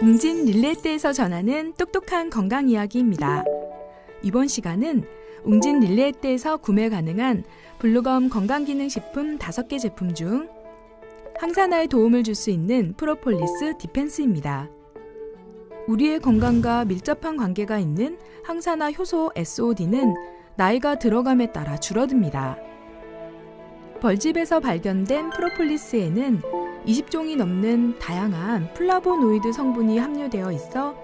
웅진 릴레이때에서 전하는 똑똑한 건강 이야기입니다. 이번 시간은 웅진 릴레이때에서 구매 가능한 블루검 건강기능식품 5개 제품 중 항산화에 도움을 줄 수 있는 프로폴리스 디펜스입니다. 우리의 건강과 밀접한 관계가 있는 항산화 효소 SOD는 나이가 들어감에 따라 줄어듭니다. 벌집에서 발견된 프로폴리스에는 20종이 넘는 다양한 플라보노이드 성분이 함유되어 있어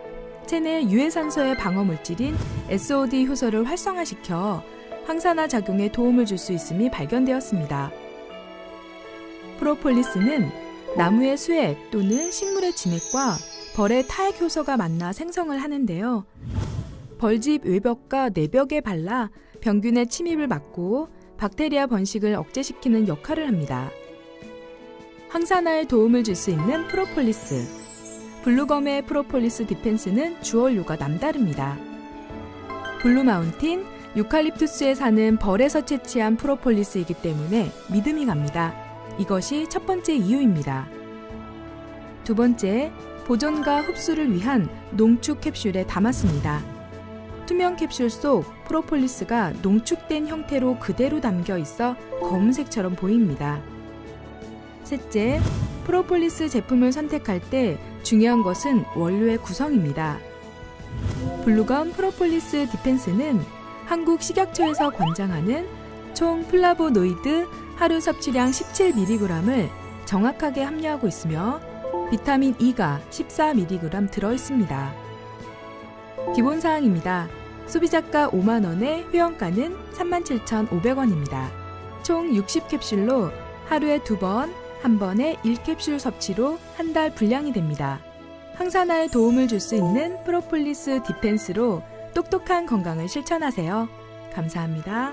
체내 유해산소의 방어 물질인 SOD 효소를 활성화시켜 항산화 작용에 도움을 줄 수 있음이 발견되었습니다. 프로폴리스는 나무의 수액 또는 식물의 진액과 벌의 타액 효소가 만나 생성을 하는데요. 벌집 외벽과 내벽에 발라 병균의 침입을 막고 박테리아 번식을 억제시키는 역할을 합니다. 항산화에 도움을 줄 수 있는 프로폴리스. 블루검의 프로폴리스 디펜스는 주원료가 남다릅니다. 블루마운틴, 유칼립투스에 사는 벌에서 채취한 프로폴리스이기 때문에 믿음이 갑니다. 이것이 첫 번째 이유입니다. 두 번째, 보존과 흡수를 위한 농축 캡슐에 담았습니다. 투명 캡슐 속 프로폴리스가 농축된 형태로 그대로 담겨 있어 검은색처럼 보입니다. 셋째, 프로폴리스 제품을 선택할 때 중요한 것은 원료의 구성입니다. 블루검 프로폴리스 디펜스는 한국 식약처에서 권장하는 총 플라보노이드 하루 섭취량 17mg을 정확하게 함유하고 있으며 비타민 E가 14mg 들어 있습니다. 기본 사항입니다. 소비자가 5만 원에 회원가는 37,500원입니다. 총 60캡슐로 하루에 2번, 한 번에 1캡슐 섭취로 한 달 분량이 됩니다. 항산화에 도움을 줄 수 있는 프로폴리스 디펜스로 똑똑한 건강을 실천하세요. 감사합니다.